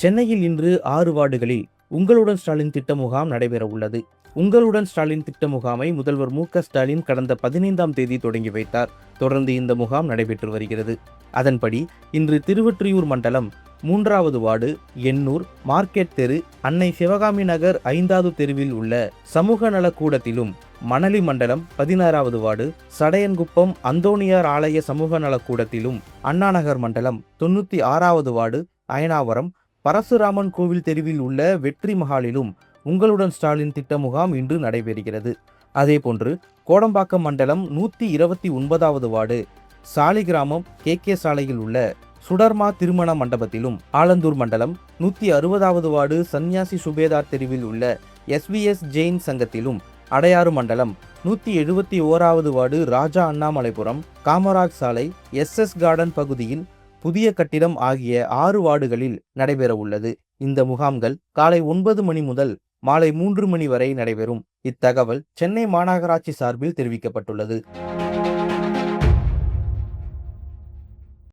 சென்னையில் இன்று ஆறு வார்டுகளில் உங்களுடன் ஸ்டாலின் திட்ட முகாம் நடைபெற உள்ளது. உங்களுடன் ஸ்டாலின் திட்ட முகாமை முதல்வர் மு ஸ்டாலின் கடந்த பதினைந்தாம் தேதி தொடங்கி வைத்தார். தொடர்ந்து இந்த முகாம் நடைபெற்று வருகிறது. அதன்படி இன்று திருவொற்றியூர் மண்டலம் மூன்றாவது வார்டு எண்ணூர் மார்க்கெட் தெரு அன்னை சிவகாமி நகர் ஐந்தாவது தெருவில் உள்ள சமூக நலக்கூடத்திலும் மணலி மண்டலம் பதினாறாவது வார்டு சடையன்குப்பம் அந்தோணியார் ஆலய சமூக நலக்கூடத்திலும் அண்ணாநகர் மண்டலம் தொண்ணூற்றி ஆறாவது வார்டு அயனாவரம் பரசுராமன் கோவில் தெருவில் உள்ள வெற்றி மஹாலிலும் உங்களுடன் ஸ்டாலின் திட்ட முகாம் இன்று நடைபெறுகிறது. அதேபோன்று கோடம்பாக்கம் மண்டலம் நூற்றி இருபத்தி ஒன்பதாவது வார்டு சாலிகிராமம் கே கே சாலையில் உள்ள சுடர்மா திருமண மண்டபத்திலும் ஆலந்தூர் மண்டலம் நூற்றி அறுபதாவது வார்டு சன்னியாசி சுபேதார் தெருவில் உள்ள எஸ்விஎஸ் ஜெயின் சங்கத்திலும் அடையாறு மண்டலம் நூற்றி எழுபத்தி ஓராவது வார்டு ராஜா அண்ணாமலைபுரம் காமராஜ் சாலை எஸ்எஸ் கார்டன் பகுதியில் புதிய கட்டிடம் ஆகிய ஆறு வார்டுகளில் நடைபெற உள்ளது இந்த முகாம்கள் காலை ஒன்பது மணி முதல் மாலை மூன்று மணி வரை நடைபெறும். இத்தகவல் சென்னை மாநகராட்சி சார்பில் தெரிவிக்கப்பட்டுள்ளது.